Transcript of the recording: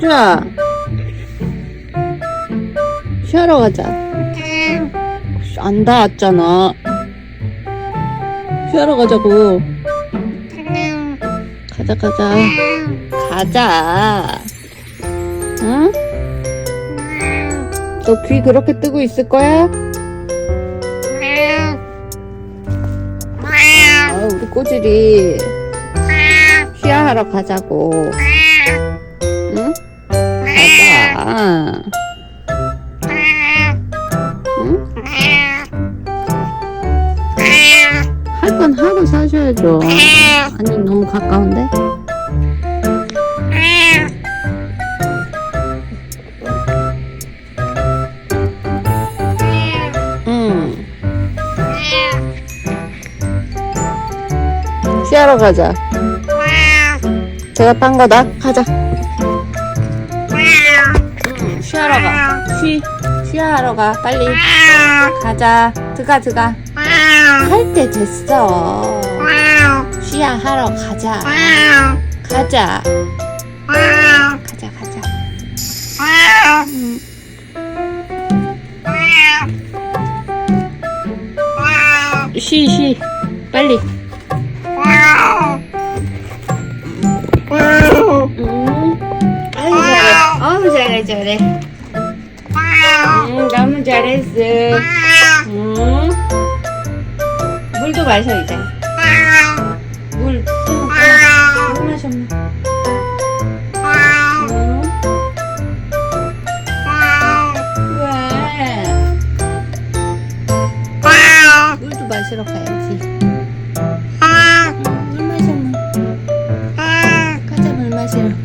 현주야. 쉬하러 가자. 안 닿았잖아. 쉬하러 가자고. 가자, 가자. 가자. 응? 너 귀 그렇게 뜨고 있을 거야? 아, 우리 꼬질이 쉬하러 가자고. 응? 가자. 응? 할건 하고 사셔야죠. 아니, 너무 가까운데? 응. 쉬하러 가자. 제가 딴 거다. 가자. 응, 쉬하러 가. 쉬. 쉬하러 가. 빨리. 가자. 들어가, 들어가. 할 때 됐어. 쉬야 하러 가자. 가자. 가자, 가자. 응. 쉬, 쉬. 빨리. 잘해, 잘해. 응, 너무 잘했어. 응. 물도 마셔, 이제. 물. 물 마셔, 물. 응. 왜? 물도 마시러 가야지. 응, 물 마셔, 물. 가자, 물. 그렇지.